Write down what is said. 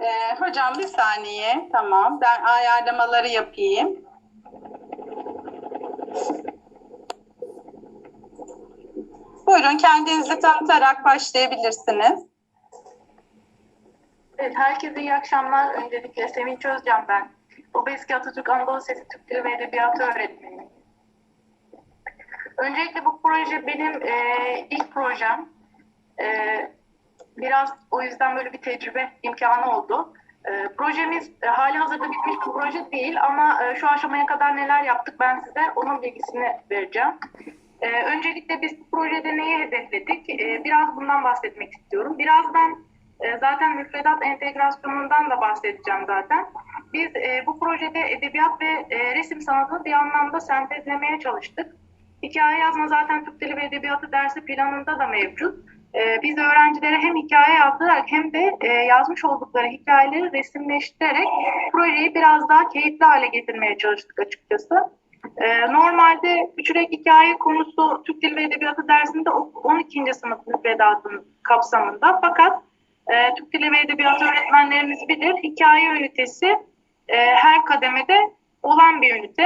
Ee, hocam bir saniye. Tamam. Ben ayarlamaları yapayım. Buyurun kendinizi tanıtarak başlayabilirsiniz. Evet, herkese iyi akşamlar. Öncelikle Sevinç Özcan ben. Obeski Atatürk Anadolu Sesi Türk Dili ve Edebiyatı öğretmeniyim. Öncelikle bu proje benim e, ilk projem. E, biraz o yüzden böyle bir tecrübe imkanı oldu. E, projemiz e, hali hazırda bitmiş bir proje değil ama e, şu aşamaya kadar neler yaptık ben size onun bilgisini vereceğim. E, öncelikle biz bu projede neyi hedefledik? E, biraz bundan bahsetmek istiyorum. Birazdan e, zaten müfredat entegrasyonundan da bahsedeceğim zaten. Biz e, bu projede edebiyat ve e, resim sanatını bir anlamda sentezlemeye çalıştık. Hikaye yazma zaten Türk Dili ve Edebiyatı dersi planında da mevcut. E, biz öğrencilere hem hikaye yazdırarak hem de e, yazmış oldukları hikayeleri resimleştirerek projeyi biraz daha keyifli hale getirmeye çalıştık açıkçası. E, normalde Küçürek hikaye konusu Türk Dili ve Edebiyatı dersinde o- 12. sınıf müfredatının kapsamında. Fakat e, Türk Dili ve Edebiyatı öğretmenlerimiz bilir hikaye ünitesi e, her kademede olan bir ünite.